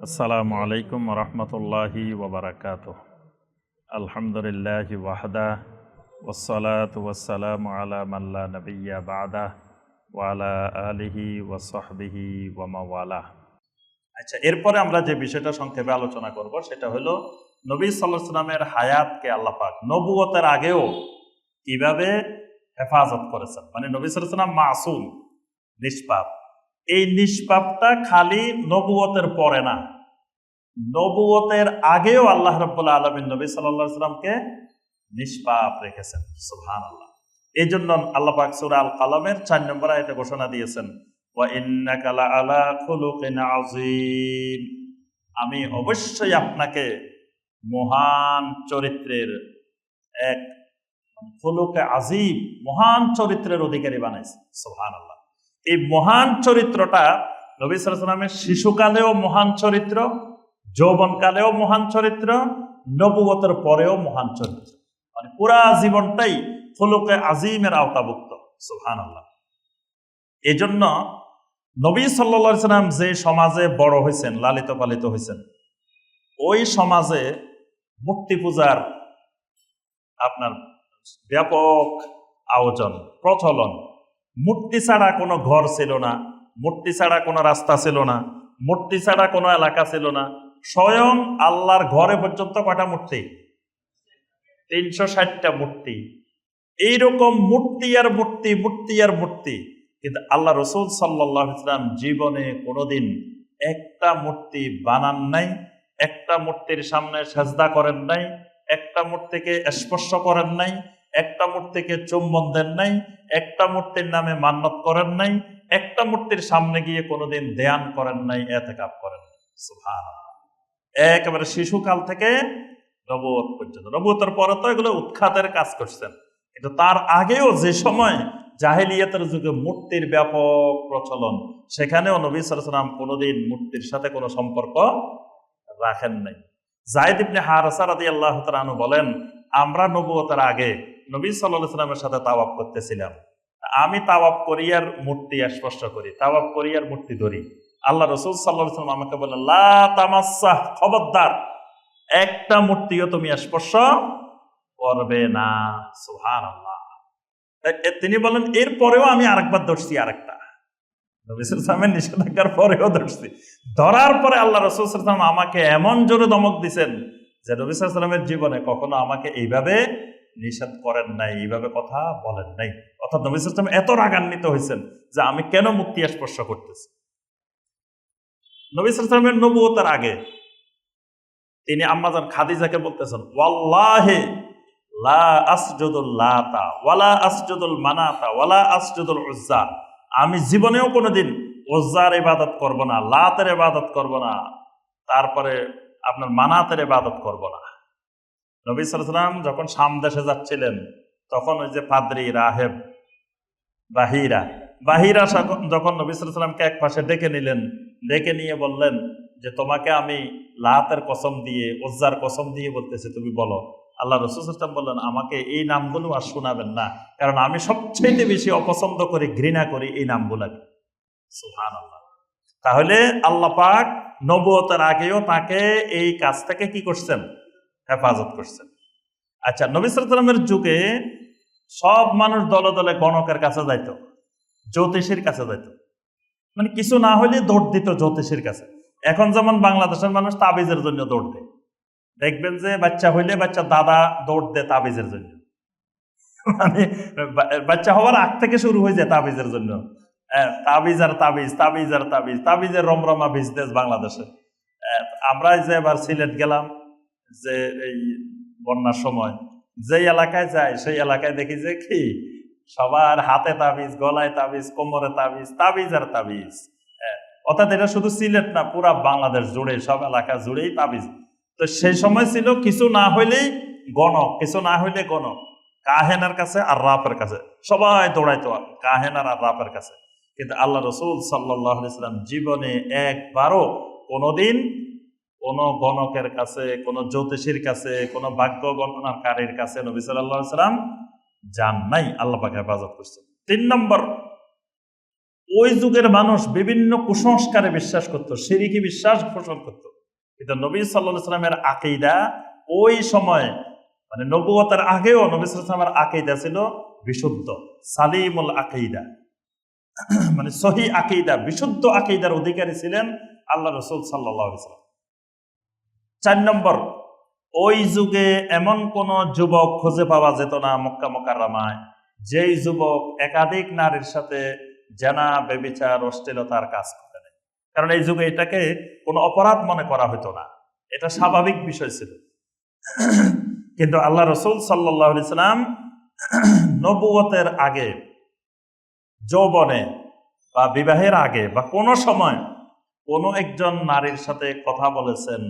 আসসালামু আলাইকুম রহমতুল্লাহি ওবরাকাত আলহামদুলিল্লাহ ওয়াহদা ওসলাত ওয়াসালাম আলা মাল্লা নবিয়া বাদা ওয়ালা আলিহি ওয়াসহবিহি ওয়ামাওয়ালা আচ্ছা এরপরে আমরা যে বিষয়টা সংক্ষেপে আলোচনা করব, সেটা হলো নবী সাল্লাহ সাল্লামের হায়াতকে আল্লাপাক নবুয়তের আগেও কীভাবে হেফাজত করেছেন? মানে নবী সাল্লাহ সাল্লাম মাসুম, নিষ্পাপ। এই নিষ্পাপটা খালি নবুয়তের পরে না। নবুয়তের আগেও আল্লাহ রব্বুল্লাহ আলমিন নবী সাল্লাহ সাল্লামকে নিষ্পাপ রেখেছেন সুহান আল্লাহ এই জন্য আল্লাহ পাক সুরা আল কালামের চার নম্বর আয়তে ঘোষণা দিয়েছেন আমি অবশ্যই আপনাকে মহান চরিত্রের এক খুলুকে আজিম মহান চরিত্রের অধিকারী বানাইছে সোহান আল্লাহ এই মহান চরিত্রটা নবী সালামের শিশুকালেও মহান চরিত্র, যৌবনকালেও মহান চরিত্র নবুগতের পরেও মহান চরিত্র। মানে পুরা জীবনটাই ফুলুকে আজিমের আওতাভুক্ত সুহান আল্লাহ এই জন্য নবী সাল্লা সাল্লাম যে সমাজে বড় হয়েছেন লালিত পালিত হয়েছেন ওই সমাজে মূর্তি পূজার আপনার ব্যাপক আয়োজন, প্রচলন মূর্তি ছাড়া কোনো ঘর ছিল না, মূর্তি ছাড়া কোনো রাস্তা ছিল না, মূর্তি ছাড়া কোনো এলাকা ছিল না, স্বয়ং আল্লাহর ঘরে পর্যন্ত কটা মূর্তি? তিনশো ষাটটা মূর্তি। এইরকম মূর্তি আর মূর্তি মূর্তি আর মূর্তি। কিন্তু আল্লাহ রসুল সাল্লাহ ইসলাম জীবনে কোনোদিন একটা মূর্তি বানান নাই, একটা মূর্তির সামনে সাজদা করেন নাই, একটা মূর্তিকে স্পর্শ করেন নাই একটা মূর্তিকে চুম্বন দেন নাই, একটা মূর্তির নামে মান্নত করেন নাই, একটা মূর্তির সামনে গিয়ে কোনোদিন ধ্যান করেন নাই এতে কাপ করেন একেবারে শিশুকাল থেকে নবত পর্যন্ত। নবতের পরে তো এগুলো উৎখাতের কাজ করছেন। কিন্তু তার আগেও যে সময় জাহেলিয়াতের যুগে মূর্তির ব্যাপক প্রচলন, সেখানেও নবী সালাম কোনোদিন মূর্তির সাথে কোনো সম্পর্ক রাখেন নাই। জায়দ ইবনে হারসা রাদি আল্লাহ বলেন, আমরা নবুয়তের আগে নবী সাল্লামের সাথে তাওয়াব করতেছিলাম। আমি তাওয়াব করিয়ার মূর্তি স্পর্শ করি। তাওয়াব করিয়ার মূর্তি ধরি। আল্লাহ রসুল সাল্লাহ সাল্লাম আমাকে বললেন, লা তামাসা খবরদার। একটা মূর্তিও তুমি স্পর্শ করবে না। সুহান আল্লাহ তিনি বলেন এরপরেও আমি আরেকবার ধরছি আরেকটা। নবিসামের নিষেধাজ্ঞার পরেও ধরছি। ধরার পরে আল্লাহ রসুল আমাকে এমন জোরে দমক দিছেন যে নবী সাল্লামের জীবনে কখনো আমাকে এইভাবে নিষেধ করেন নাই, এইভাবে কথা বলেন নাই। অর্থাৎ নবী সাল্লাম এত রাগান্বিত হয়েছেন যে আমি কেন মুক্তি স্পর্শ করতেছি? নবী সাল্লামের নবুয়তার আগে তিনি আম্মাজান খাদিজাকে বলতেছেন, ওয়াল্লাহে লা আসজুদুল লাতা, ওয়ালা আসজুদুল মানাতা, ওয়ালা আসজুদুল উজ্জা। আমি জীবনেও কোনোদিন ওজ্জার ইবাদত করব না, লাতের ইবাদত করব না, তারপরে আপনার মানাতের ইবাদত করব না। নবী সালাম যখন সাম দেশে যাচ্ছিলেন, তখন ওই যে পাদ্রি, রাহেব, বাহিরা বাহিরা যখন নবী সালামকে এক পাশে ডেকে নিলেন, ডেকে নিয়ে বললেন যে, তোমাকে আমি লাতের কসম দিয়ে ওজ্জার কসম দিয়ে বলতেছি, তুমি বলো। আল্লাহ রসুলাম বললেন, আমাকে এই নামগুলো আর শোনাবেন না, কারণ আমি সবচেয়ে বেশি অপছন্দ করি, ঘৃণা করি এই নামগুলাকে। সুহান আল্লাহ তাহলে আল্লাহ পাক নবুয়তের আগেও তাকে এই কাজ থেকে কি করছেন? হেফাজত করছেন। আচ্ছা নবী সালামের যুগে সব মানুষ দলে দলে গণকের কাছে যাইত, জ্যোতিষীর কাছে যাইত। মানে কিছু না হলে দৌড় দিত জ্যোতিষীর কাছে। এখন যেমন বাংলাদেশের মানুষ তাবিজের জন্য দৌড় দেয়। দেখবেন যে বাচ্চা হইলে বাচ্চা দাদা দৌড় দেয় তাবিজের জন্য। মানে বাচ্চা হওয়ার আগ থেকে শুরু হয়ে যায় তাবিজের জন্য। তাবিজ আর তাবিজ তাবিজ আর তাবিজ, তাবিজের রমরমা বিজনেস বাংলাদেশে। আমরা যে এবার সিলেট গেলাম যে এই বন্যার সময় যে এলাকায় যায়, সেই এলাকায় দেখি যে কি? সবার হাতে তাবিজ, গলায় তাবিজ, কোমরে তাবিজ তাবিজ। আর তাবিজ অর্থাৎ এটা শুধু সিলেট না, পুরা বাংলাদেশ জুড়ে, সব এলাকা জুড়েই তাবিজ। তো সেই সময় ছিল, কিছু না হইলেই গণক, কিছু না হইলে গণক। কাহেনার কাছে আর রাপের কাছে। সবাই দৌড়াইতো কাহেনার আর রাপের কাছে। কিন্তু আল্লাহ রসুল সাল্লাম জীবনে একবারও কোনোদিন কোন গণকের কাছে, কোন জ্যোতিষীর কাছে, কোন ভাগ্য গণনাকারীর কাছে নবী সাল্লাহ সাল্লাম যান নাই, আল্লাহ পাকে হেফাজত করছেন। তিন নম্বর, ওই যুগের মানুষ বিভিন্ন কুসংস্কারে বিশ্বাস করত, সিরিকি বিশ্বাস পোষণ করত। কিন্তু নবী সাল্লাহ সাল্লামের আকেইদা ওই সময় মানে নবুয়তার আগেও নবী সাল্লামের আকেইদা ছিল বিশুদ্ধ, সালিমুল আকেইদা মানে সহি আকেইদা বিশুদ্ধ আকেইদার অধিকারী ছিলেন আল্লাহ রসুল সাল্লাহ সাল্লাম। চার নম্বর, ওই যুগে এমন কোন যুবক খুঁজে পাওয়া যেত না মক্কা মকাররামায়, যেই যুবক একাধিক নারীর সাথে জানা বেবিচার অশ্লীলতার কাজ করে কারণ এই যুগে এটাকে কোনো অপরাধ মনে করা হতো না। এটা স্বাভাবিক বিষয় ছিল। কিন্তু আল্লাহ রসুল সাল্লাহ সাল্লাম নবুয়তের আগে, যৌবনে বা বিবাহের আগে বা কোনো সময় কোনো একজন নারীর সাথে কথা বলেছেন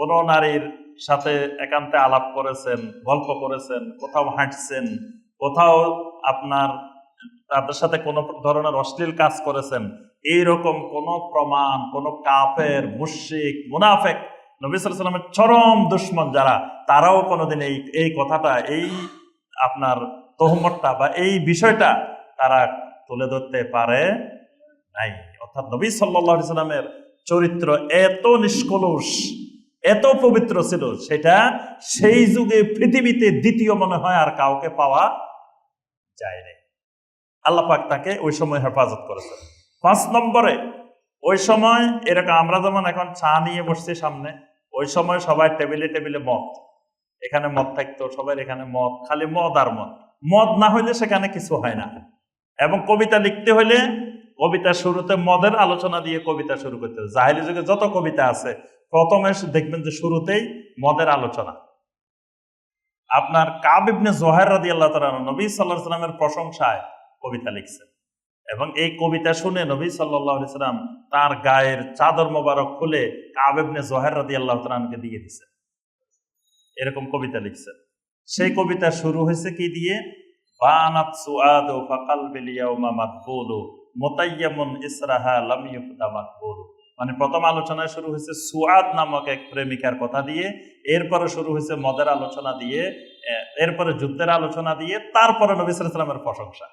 কোনো নারীর সাথে একান্তে আলাপ করেছেন, গল্প করেছেন, কোথাও হাঁটছেন, কোথাও আপনার তাদের সাথে কোনো ধরনের অশ্লীল কাজ করেছেন, এইরকম কোন প্রমাণ, কোন কাফের মুশিক মুনাফেক, নবী সাল্লামের চরম দুশ্মন যারা, তারাও কোনোদিন এই এই কথাটা, এই আপনার তহমতটা বা এই বিষয়টা তারা তুলে ধরতে পারে নাই। অর্থাৎ নবী সাল্লাহ সাল্লামের চরিত্র এত নিষ্কলুষ এত পবিত্র ছিল, সেটা সেই যুগে পৃথিবীতে দ্বিতীয় মনে হয় আর কাউকে পাওয়া যায়নি। আল্লাহ পাক তাকে ওই সময় হেফাজত করেছেন। পাঁচ নম্বরে, ওই সময়, এরকম আমরা যেমন এখন চা নিয়ে বসছি সামনে, ওই সময় সবাই টেবিলে টেবিলে মদ। এখানে মদ থাকতো সবাই এখানে মদ, খালি মদ আর মদ। মদ না হইলে সেখানে কিছু হয় না। এবং কবিতা লিখতে হইলে কবিতা শুরুতে মদের আলোচনা দিয়ে কবিতা শুরু করতে হবে। জাহিলি যুগে যত কবিতা আছে, প্রথমে দেখবেন যে শুরুতেই মদের আলোচনা। আপনার কাব ইবনে জোহার রাদি আল্লাহ তালা নবী সাল্লাহ সাল্লামের প্রশংসায় কবিতা লিখছেন। এবং এই কবিতা শুনে নবী সাল্লাহ সাল্লাম তার গায়ের চাদর মোবারক খুলে কাব ইবনে জোহার রাদি আল্লাহ তালামকে দিয়ে দিছে এরকম কবিতা লিখছেন। সেই কবিতা শুরু হয়েছে কি দিয়ে? বানাত সুআদু ফাকালবি লিয়াউমা মাকবুলু মুতাইয়ামুন ইসরাহা মাকবুলু। মানে প্রথম আলোচনায় শুরু হয়েছে সুয়াদ নামক এক প্রেমিকার কথা দিয়ে, এরপরে শুরু হয়েছে মদের আলোচনা দিয়ে এরপরে যুদ্ধের আলোচনা দিয়ে, তারপরে নবী সালামের প্রশংসা।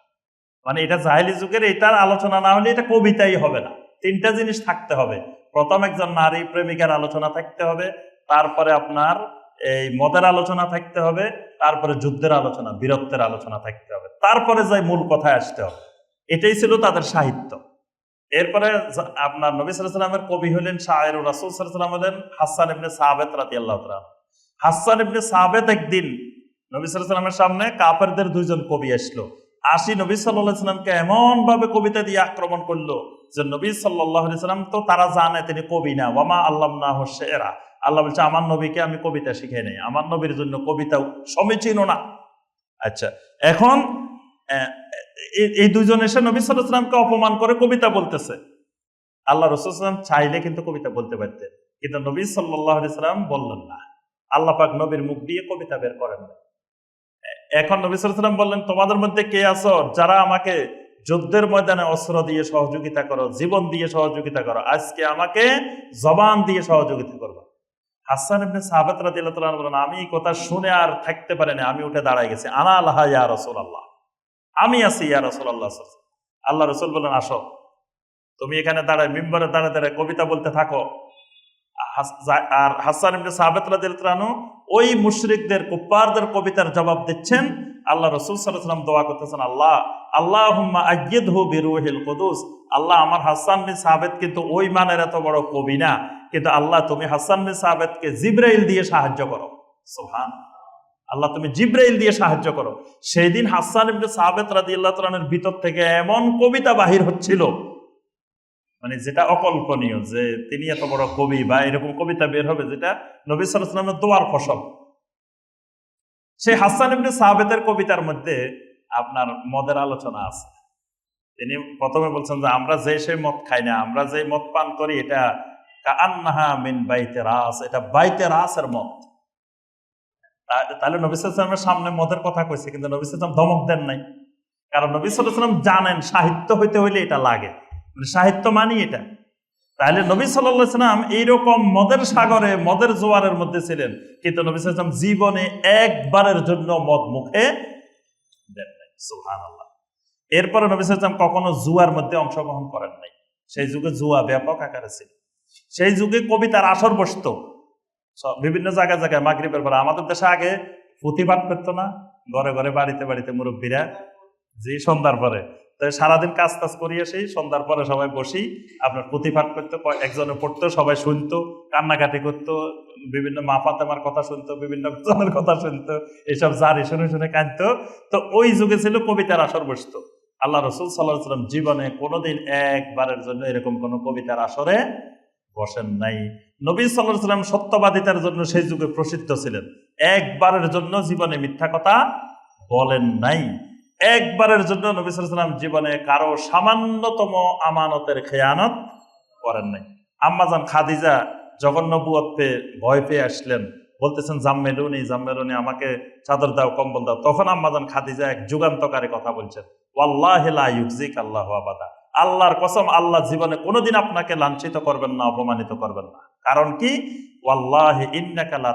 মানে এটা জাহেলি যুগের, এটার আলোচনা না হলে এটা কবিতাই হবে না। তিনটা জিনিস থাকতে হবে। প্রথম একজন নারী প্রেমিকার আলোচনা থাকতে হবে, তারপরে আপনার এই মদের আলোচনা থাকতে হবে, তারপরে যুদ্ধের আলোচনা, বীরত্বের আলোচনা থাকতে হবে। তারপরে যাই মূল কথায় আসতে হবে। এটাই ছিল তাদের সাহিত্য। এরপরে আপনার নবী সাল্লামের কবি হলেন শাহের রাসুল সাল্লাম হলেন হাসান ইবনে সাহাবেদ রাতি আল্লাহ হাসান ইবনে সাহাবেদ একদিন নবী সাল্লামের সামনে কাফেরদের দুইজন কবি আসলো। আসি নবী সাল্লাহ সাল্লামকে এমন ভাবে কবিতা দিয়ে আক্রমণ করল যে নবী সাল্লাহ সাল্লাম তো তারা জানে তিনি কবি না। ওয়ামা আল্লাহ না হোসেরা আল্লাহ বলছে, আমার নবীকে আমি কবিতা শিখে নেই। আমার নবীর জন্য কবিতা সমীচীন না। আচ্ছা এখন এই- দুইজন এসে নবী সাল্লামকে অপমান করে কবিতা বলতেছে। আল্লাহ রসুলাম চাইলে কিন্তু কবিতা বলতে পারতেন, কিন্তু নবী সাল্লাম বললেন না। আল্লাহ পাক নবীর মুখ দিয়ে কবিতা বের করেন না এখন নবী সাল্লাম বললেন, তোমাদের মধ্যে কে আছো যারা আমাকে যুদ্ধের ময়দানে অস্ত্র দিয়ে সহযোগিতা করো, জীবন দিয়ে সহযোগিতা করো? আজকে আমাকে জবান দিয়ে সহযোগিতা করব। হাসান ইবনে সাহাবাত রাদিয়াল্লাহু তাআলা বলেন, আমি কথা শুনে আর থাকতে পারিনি, আমি উঠে দাঁড়ায় গেছি। আনা আল্লাহ ইয়া রাসূলুল্লাহ। আমি আছি ইয়া রাসূলুল্লাহ আল্লাহ আল্লাহ রসুল বলেন, আসো। তুমি এখানে দাঁড়ায়, মিম্বরে দাঁড়ায় দাঁড়ায় কবিতা বলতে থাকো। আর হাসান তাআলা ওই মুশরিকদের, কুফফারদের কবিতার জবাব দিচ্ছেন। আল্লাহ রসুল সাল্লাম দোয়া করতেছেন, আল্লাহ, আল্লাহুম্মা আজ্জিদহু বিরুহিল কুদুস। আল্লাহ আমার হাসান বিন সাহাবেদ কিন্তু ওই মানের এত বড় কবি না। কিন্তু আল্লাহ তুমি হাসান বিন সাহাবেদকে জিব্রাইল দিয়ে সাহায্য করো। সুবহান আল্লাহ তুমি জিব্রাইল দিয়ে সাহায্য করো। সেই দিন হাসান ইবনে রাদিয়াল্লাহু তাআলার ভিতর থেকে এমন কবিতা বাহির হচ্ছিল। মানে যেটা অকল্পনীয় যে তিনি এত বড় কবি বা এরকম কবিতা বের হবে যেটা নবী ওয়াসাল্লামের দোয়ার ফসল। সেই হাসান ইবনে সাহাবেদের কবিতার মধ্যে আপনার মদের আলোচনা আছে। তিনি প্রথমে বলছেন যে, আমরা যে সেই মদ খাই না, আমরা যে মদ পান করি, এটা কান্নাহা মিন বাইতে রাস, এটা বাইতে রাসের মদ। তাহলে নবী সাল্লামের সামনে মদের কথা কইছে, কিন্তু নবী সাল্লাম ধমক দেন নাই। কারণ নবী সাল্লাম জানেন, সাহিত্য হইতে হইলে এটা লাগে। মানে সাহিত্য মানি এটা। তাহলে নবী সাল্লাম এইরকম মদের সাগরে, মদের জোয়ারের মধ্যে ছিলেন, কিন্তু নবী সাল্লাম জীবনে একবারের জন্য মদ মুখে দেন নাই। সুহান এরপরে নবী সাল্লাম কখনো জুয়ার মধ্যে অংশগ্রহণ করেন নাই। সেই যুগে জুয়া ব্যাপক আকারে ছিল। সেই যুগে কবিতার আসর বসতো। বিভিন্ন জায়গায় জায়গায় মাগরিবের পরে আমাদের দেশে আগে প্রতিবাদ করতো না, ঘরে ঘরে বাড়িতে বাড়িতে মুরব্বীরা যে সন্ধ্যার পরে। তো সারাদিন কাজ টাজ করিয়ে সেই সন্ধ্যার পরে সবাই বসি, আপনার প্রতিপাঠ করতো একজনে পড়তো, সবাই শুনতো, কান্নাকাটি করতো, বিভিন্ন মা ফাতেমার কথা শুনতো, বিভিন্ন জনের কথা শুনতো এইসব জারি শুনে শুনে কাঁদতো। তো ওই যুগে ছিল কবিতার আসর বসত। আল্লাহ রসুল সাল্লাহ সাল্লাম জীবনে কোনোদিন একবারের জন্য এরকম কোনো কবিতার আসরে বসেন নাই। নবী সাল্লাহ সাল্লাম সত্যবাদিতার জন্য সেই যুগে প্রসিদ্ধ ছিলেন। একবারের জন্য জীবনে মিথ্যা কথা বলেন নাই। একবারের জন্য নবী সাল্লাম জীবনে কারও সামান্যতম আমানতের খেয়ানত করেন নাই। আম্মাজান খাদিজা যখন নবুয়ত পেয়ে ভয় পেয়ে আসলেন, বলতেছেন, জাম্মেলুনি জাম্মেলুনি, আমাকে চাদর দাও, কম্বল দাও। তখন আম্মাজান খাদিজা এক যুগান্তকারী কথা বলছেন, ওয়াল্লাহ আল্লাহ আবাদা। আল্লাহর কসম, আল্লাহ জীবনে কোনোদিন আপনাকে লাঞ্ছিত করবেন না, অপমানিত করবেন না। কারণ কি?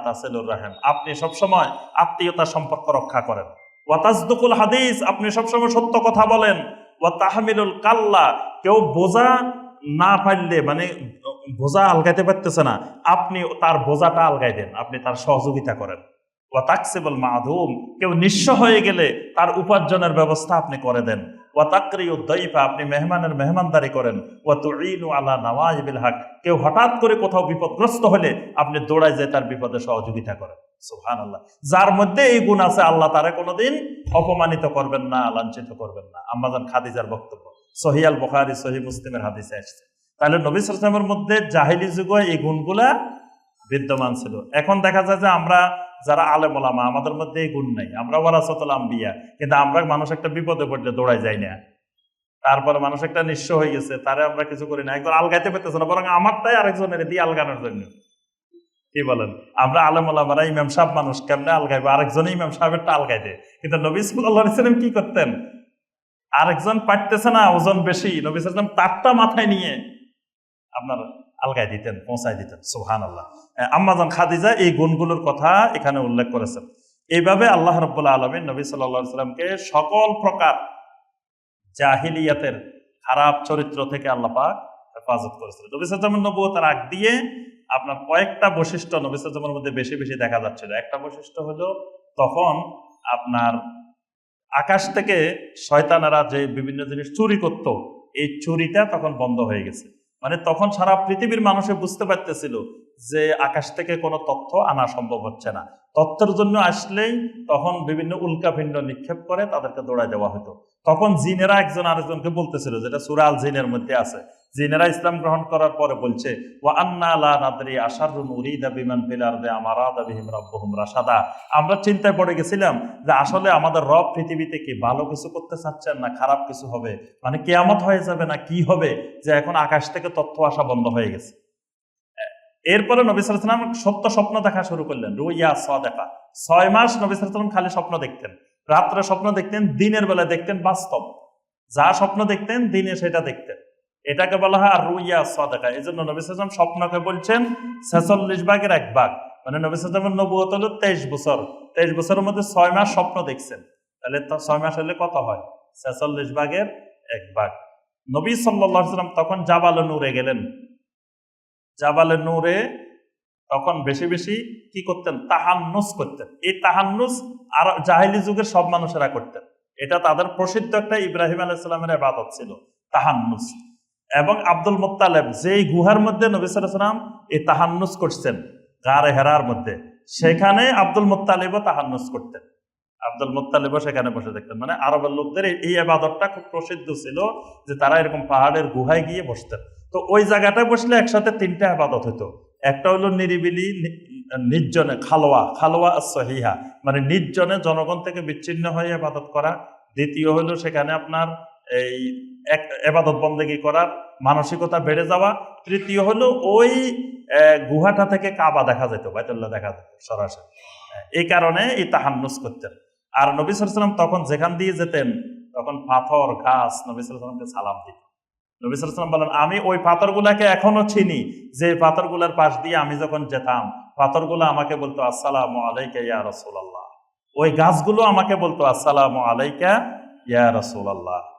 তাসিলুর আপনি সবসময় আত্মীয়তা সম্পর্ক রক্ষা করেন। ওয়াতাজদুকুল হাদিস, আপনি সবসময় সত্য কথা বলেন। ওয়া তাহমিলুল কাল্লা, কেউ বোঝা না পারলে মানে বোঝা আলগাইতে পারতেছে না, আপনি তার বোঝাটা আলগাই দেন, আপনি তার সহযোগিতা করেন। ওয়া তাকসিবুল মাধুম কেউ নিঃস্ব হয়ে গেলে তার উপার্জনের ব্যবস্থা আপনি করে দেন। আপনি মেহমানের মেহমানদারি করেন। হক, কেউ হঠাৎ করে কোথাও বিপদগ্রস্ত হলে আপনি দৌড়ায় যায় তার বিপদে সহযোগিতা করেন। সুবহানাল্লাহ। যার মধ্যে এই গুণ আছে, আল্লাহ তারে কোনোদিন অপমানিত করবেন না, লাঞ্ছিত করবেন না। আম্মাজান খাদিজার বক্তব্য সহিয়াল বুখারী সহি মুসলিমের হাদিসে আসছে। তাহলে নবী সাল্লামের মধ্যে জাহিলি যুগে এই গুণগুলা বিদ্যমান ছিল। এখন দেখা যায় যে আমরা যারা আলেম ওলামা, আমাদের মধ্যে এই গুণ নাই। আমরা ওয়ারাসতুল আম্বিয়া, কিন্তু আমরা মানুষ একটা বিপদে পড়লে দৌড়াই যাই না। তারপরে মানুষ একটা নিঃস্ব হয়ে গেছে, তারে আমরা কিছু করি না। একজন আলগাইতে পেতেছে না, বরং আমারটাই আরেকজনের দিয়ে আলগানোর জন্য। কি বলেন? আমরা আলেম ওলামারা, ইমাম সাহেব মানুষ, কেমনে আলগাইবো? আরেকজনে ইমাম সাহেবেরটা আলগাই দেয় কিন্তু নবী সাল্লাহ সাল্লাম কি করতেন? আরেকজন পারতেছে না, ওজন বেশি। নবী সাল্লাম তারটা মাথায় নিয়ে আপনার আলগাই দিতেন, পৌঁছায় দিতেন সুহান আল্লাহ আম্মাজান খাদিজা এই গুণগুলোর কথা এখানে উল্লেখ করেছেন। এইভাবে আল্লাহ রব্বুল্লাহ আলমিন নবী সাল্লাহ সাল্লামকে সকল প্রকার জাহিলিয়াতের খারাপ চরিত্র থেকে আল্লাহ পাক হেফাজত করেছিলেন। নবী সাল্লামের নবুয়তার আগ দিয়ে আপনার কয়েকটা বৈশিষ্ট্য নবী সাল্লামের মধ্যে বেশি বেশি দেখা যাচ্ছিল। একটা বৈশিষ্ট্য হলো, তখন আপনার আকাশ থেকে শয়তানারা যে বিভিন্ন জিনিস চুরি করত, এই চুরিটা তখন বন্ধ হয়ে গেছে। মানে তখন সারা পৃথিবীর মানুষে বুঝতে পারতেছিল যে আকাশ থেকে কোনো তথ্য আনা সম্ভব হচ্ছে না। তথ্যের জন্য আসলেই তখন বিভিন্ন উল্কাপিণ্ড নিক্ষেপ করে তাদেরকে দৌড়ায় দেওয়া হতো। তখন জিনেরা একজন আরেকজনকে বলতেছিল, যেটা সুরাল জিনের মধ্যে আছে। জিনেরা ইসলাম গ্রহণ করার পরে বলছে ও আন্না আমরা চিন্তায় পড়ে গেছিলাম যে আসলে আমাদের রব পৃথিবীতে কি ভালো কিছু করতে চাচ্ছেন না খারাপ কিছু হবে? মানে কেয়ামত হয়ে যাবে না কি হবে? যে এখন আকাশ থেকে তথ্য আসা বন্ধ হয়ে গেছে। এরপরে নবী সালাম সত্য স্বপ্ন দেখা শুরু করলেন। রুইয়া স দেখা ছয় মাস নবী সালাম খালি স্বপ্ন দেখতেন। রাত্রে স্বপ্ন দেখতেন, দিনের বেলা দেখতেন বাস্তব। যা স্বপ্ন দেখতেন, দিনে সেটা দেখতেন। এটাকে বলা হয় আর রুইয়া স দেখা এই জন্য নবী সালাম স্বপ্নকে বলছেন, ছেচল্লিশ ভাগের এক ভাগ। মানে নবী সালামের নবুয়ত হলো তেইশ বছর। তেইশ বছরের মধ্যে ছয় মাস স্বপ্ন দেখছেন। তাহলে ছয় মাস হলে কত হয়? ছেচল্লিশ ভাগের এক ভাগ। নবী সাল্লাম তখন জাবাল নূরে গেলেন। জাবালে নূরে তখন বেশি বেশি কি করতেন? তাহান্নুস করতেন। এই তাহান্নুস আর জাহিলি যুগের সব মানুষেরা করতেন। এটা তাদের প্রসিদ্ধ একটা ইব্রাহিম আলাইসালামের আবাদত ছিল, তাহান্নুস। এবং আব্দুল মোত্তালেব যেই গুহার মধ্যে নবী সালাম এই তাহান্নুস করছেন, গারে হেরার মধ্যে, সেখানে আব্দুল মোত্তালেবও তাহান্নুস করতেন। আব্দুল মোত্তালেবও সেখানে বসে দেখতেন মানে আরবের লোকদের এই আবাদতটা খুব প্রসিদ্ধ ছিল যে তারা এরকম পাহাড়ের গুহায় গিয়ে বসতেন। তো ওই জায়গাটায় বসলে একসাথে তিনটা আবাদত হতো। একটা হলো নিরিবিলি নির্জনে খালোয়া খালোয়া সহিহা মানে নির্জনে জনগণ থেকে বিচ্ছিন্ন হয়ে আবাদত করা। দ্বিতীয় হলো সেখানে আপনার এই এক এবাদত বন্দেগি করার মানসিকতা বেড়ে যাওয়া। তৃতীয় হলো ওই গুহাটা থেকে কাবা দেখা যেত, বাইতুল্লাহ দেখা যেত সরাসরি। এই কারণে এই তাহান্নুস করতেন। আর নবী সালাম তখন যেখান দিয়ে যেতেন, তখন পাথর গাছ নবী সালামকে সালাম দিত নবী সালাম বলেন, আমি ওই পাথরগুলাকে এখনও চিনি। যে পাথরগুলার পাশ দিয়ে আমি যখন যেতাম, পাথরগুলো আমাকে বলতো, আসসালামু আলাইকা ইয়া রাসূলুল্লাহ। ওই গাছগুলো আমাকে বলতো, আসসালামু আলাইকা ইয়া রাসূলুল্লাহ।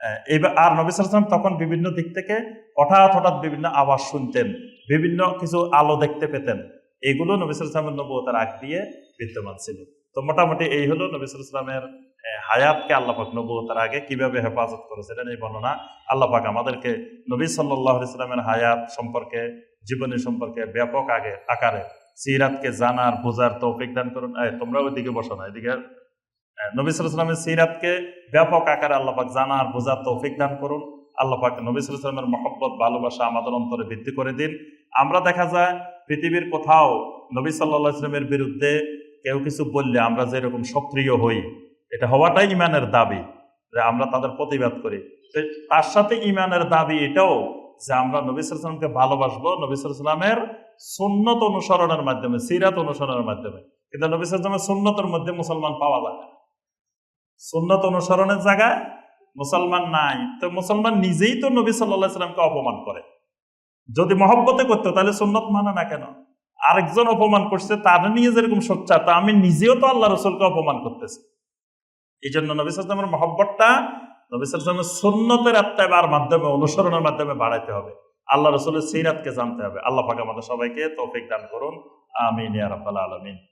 আহ, এইবার আর নবী সালাম তখন বিভিন্ন দিক থেকে হঠাৎ হঠাৎ বিভিন্ন আওয়াজ শুনতেন বিভিন্ন কিছু আলো দেখতে পেতেন। এগুলো নবী সালামের নবুয়তের আগ দিয়ে বিদ্যমান ছিল। তো মোটামুটি এই হলো নবী সালামের হায়াতকে আল্লাপাক নবুয়তের আগে কীভাবে হেফাজত করেছিলেন এই বর্ণনা আল্লাপাক আমাদেরকে নবী সাল্লাহ হায়াত সম্পর্কে জীবনী সম্পর্কে ব্যাপক আগে আকারে সিরাতকে জানার বোঝার তৌফিক দান করুন। তোমরা ওইদিকে বসো না এদিকে নবী সাল্লামের সিরাতকে ব্যাপক আকারে আল্লাপাক জানার, বোঝার তৌফিক দান করুন। আল্লাপাক নবী সাল্লামের মহব্বত, ভালোবাসা আমাদের অন্তরে বৃদ্ধি করে দিন। আমরা দেখা যায় পৃথিবীর কোথাও নবী সাল্লাহ ইসলামের বিরুদ্ধে কেউ কিছু বললে আমরা যেরকম সক্রিয় হই, এটা হওয়াটাই ইমানের দাবি, যে আমরা তাদের প্রতিবাদ করি। তার সাথে ইমানের দাবি এটাও যে আমরা নবী সাল্লামকে ভালোবাসবো নবী সাল্লামের সুন্নত অনুসরণের মাধ্যমে, সিরাত অনুসরণের মাধ্যমে। কিন্তু নবী সাল্লামের সুন্নতের মধ্যে মুসলমান পাওয়া যায় সুন্নত অনুসরণের জায়গায় মুসলমান নাই। তো মুসলমান নিজেই তো নবী সাল্লাহ সাল্লামকে অপমান করে। যদি মহব্বতে করতো, তাহলে সুন্নত মানে না কেন? আরেকজন অপমান করছে, তার নিয়ে যেরকম সোচ্চা তা আমি নিজেও তো আল্লাহ রসুলকে অপমান করতেছি। এই জন্য নবী সাল্লামের মহব্বতটা নবী সাল্লামের সুন্নতের আত্মাবার মাধ্যমে, অনুসরণের মাধ্যমে বাড়াইতে হবে। আল্লাহ রসুলের সিরাতকে জানতে হবে। আল্লাহ পাক আমাদের সবাইকে তৌফিক দান করুন। আমিন আলামিন।